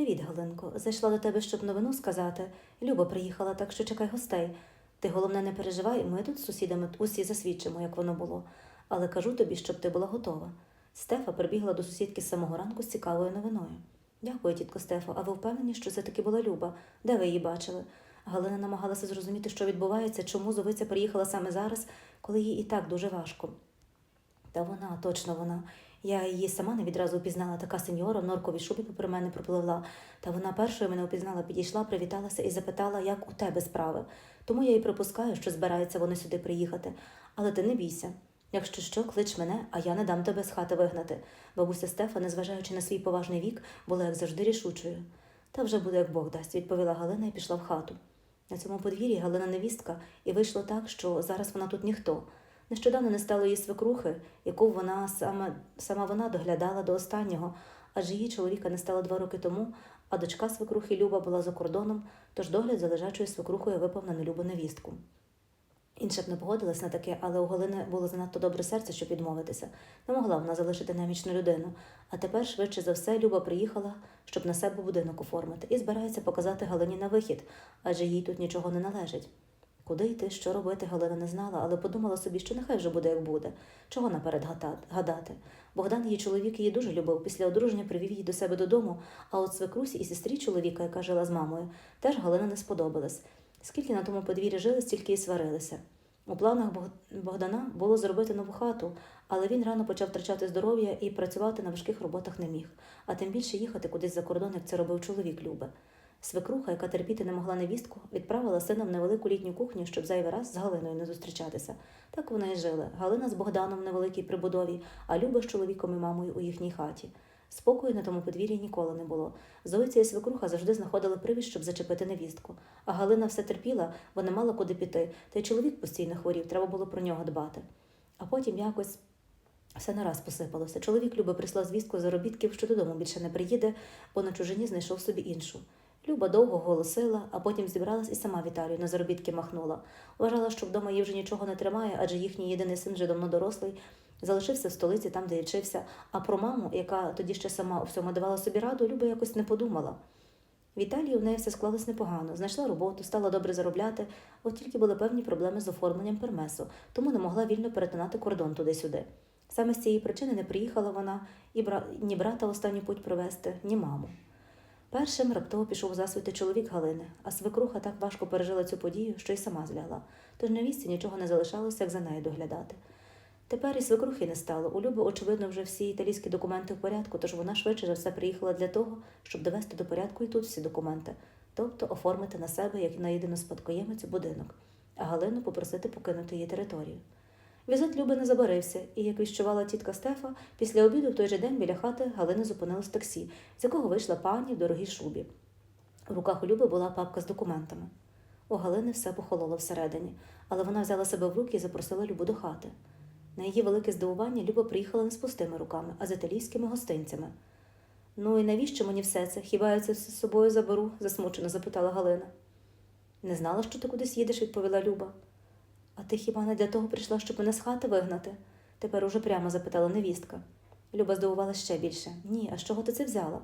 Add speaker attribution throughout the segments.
Speaker 1: Привіт, Галинко. Зайшла до тебе, щоб новину сказати. Люба приїхала, так що чекай гостей. Ти головне не переживай, ми тут з сусідами усі засвідчимо, як воно було. Але кажу тобі, щоб ти була готова. Стефа прибігла до сусідки з самого ранку з цікавою новиною. Дякую, тітко Стефо, а ви впевнені, що це таки була Люба? Де ви її бачили? Галина намагалася зрозуміти, що відбувається, чому зовиця приїхала саме зараз, коли їй і так дуже важко. Та вона, точно вона. Я її сама не відразу впізнала, така сеньора в норковій шубі попри мене пропливла. Та вона першою мене впізнала, підійшла, привіталася і запитала, як у тебе справи. Тому я й припускаю, що збираються вони сюди приїхати. Але ти не бійся. Якщо що, клич мене, а я не дам тебе з хати вигнати. Бабуся Стефа, незважаючи на свій поважний вік, була як завжди рішучою. Та вже буде, як Бог дасть, відповіла Галина і пішла в хату. На цьому подвір'ї Галина невістка, і вийшло так, що зараз вона тут ніхто. Нещодавно не стало її свекрухи, яку вона саме сама вона доглядала до останнього, адже її чоловіка не стало два роки тому, а дочка свекрухи Люба була за кордоном, тож догляд за лежачою свекрухою випав на нелюбу невістку. Інша б не погодилась на таке, але у Галини було занадто добре серце, щоб відмовитися. Не могла вона залишити немічну людину. А тепер, швидше за все, Люба приїхала, щоб на себе будинок оформити, і збирається показати Галині на вихід, адже їй тут нічого не належить. Куди йти, що робити, Галина не знала, але подумала собі, що нехай вже буде, як буде. Чого наперед гадати? Богдан, її чоловік, її дуже любив. Після одруження привів її до себе додому, а от свекрусі і сестрі чоловіка, яка жила з мамою, теж Галина не сподобалась. Скільки на тому подвір'ї жили, стільки і сварилися. У планах Богдана було зробити нову хату, але він рано почав втрачати здоров'я і працювати на важких роботах не міг, а тим більше їхати кудись за кордон, як це робив чоловік Люби. Свекруха, яка терпіти не могла невістку, відправила сина в невелику літню кухню, щоб зайвий раз з Галиною не зустрічатися. Так вони й жили. Галина з Богданом в невеликій прибудові, а Люба з чоловіком і мамою у їхній хаті. Спокою на тому подвір'ї ніколи не було. Зоїця і свекруха завжди знаходили привід, щоб зачепити невістку. А Галина все терпіла, бо не мала куди піти, та й чоловік постійно хворів, треба було про нього дбати. А потім якось все нараз посипалося. Чоловік Люби прислав звістку заробітків, що додому більше не приїде, бо на чужині знайшов собі іншу. Люба довго голосила, а потім зібралась і сама Віталію на заробітки махнула. Вважала, що вдома її вже нічого не тримає, адже їхній єдиний син вже давно дорослий, залишився в столиці, там, де й вчився. А про маму, яка тоді ще сама у всьому давала собі раду, Люба якось не подумала. Віталії в неї все склалось непогано, знайшла роботу, стала добре заробляти, от тільки були певні проблеми з оформленням пермесу, тому не могла вільно перетинати кордон туди-сюди. Саме з цієї причини не приїхала вона і ні брата в останню путь провести, ні маму. Першим раптово пішов у засвіти чоловік Галини, а свекруха так важко пережила цю подію, що й сама зляла. Тож невістці нічого не залишалося, як за нею доглядати. Тепер і свекрухи не стало. У Люби, очевидно, вже всі італійські документи в порядку, тож вона швидше за все приїхала для того, щоб довести до порядку і тут всі документи, тобто оформити на себе як на єдину спадкоємицю будинок, а Галину попросити покинути її територію. Візит Люби не забарився, і, як віщувала тітка Стефа, після обіду в той же день біля хати Галини зупинилось таксі, з якого вийшла пані в дорогій шубі. В руках у Люби була папка з документами. У Галини все похололо всередині, але вона взяла себе в руки і запросила Любу до хати. На її велике здивування Люба приїхала не з пустими руками, а з італійськими гостинцями. Ну і навіщо мені все це? Хіба я це з собою заберу? засмучено запитала Галина. Не знала, що ти кудись їдеш, відповіла Люба. А ти хіба не для того прийшла, щоб мене з хати вигнати? Тепер уже прямо запитала невістка. Люба здивувалася ще більше. Ні, а з чого ти це взяла?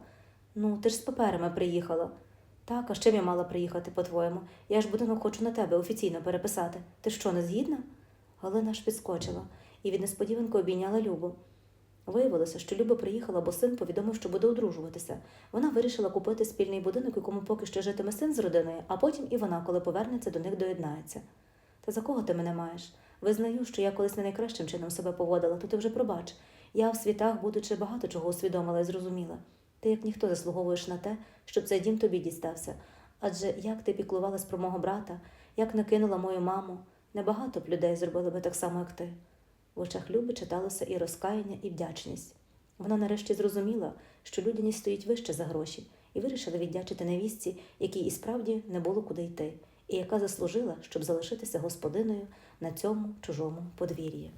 Speaker 1: Ну, ти ж з паперами приїхала. Так, а з чим я мала приїхати, по-твоєму? Я ж будинок хочу на тебе офіційно переписати. Ти що, не згідна? Галина аж підскочила і від несподіванки обійняла Любу. Виявилося, що Люба приїхала, бо син повідомив, що буде одружуватися. Вона вирішила купити спільний будинок, якому поки що житиме син з родиною, а потім і вона, коли повернеться, до них доєднається. Та за кого ти мене маєш? Визнаю, що я колись не найкращим чином себе поводила, то ти вже пробач. Я в світах, будучи багато чого усвідомила і зрозуміла. Ти, як ніхто, заслуговуєш на те, щоб цей дім тобі дістався. Адже як ти піклувалась про мого брата, як накинула мою маму, небагато б людей зробили би так само, як ти. В очах Люби читалося і розкаяння, і вдячність. Вона нарешті зрозуміла, що людяність стоїть вище за гроші, і вирішила віддячити невістці, якій і справді не було куди йти, і яка заслужила, щоб залишитися господиною на цьому чужому подвір'ї.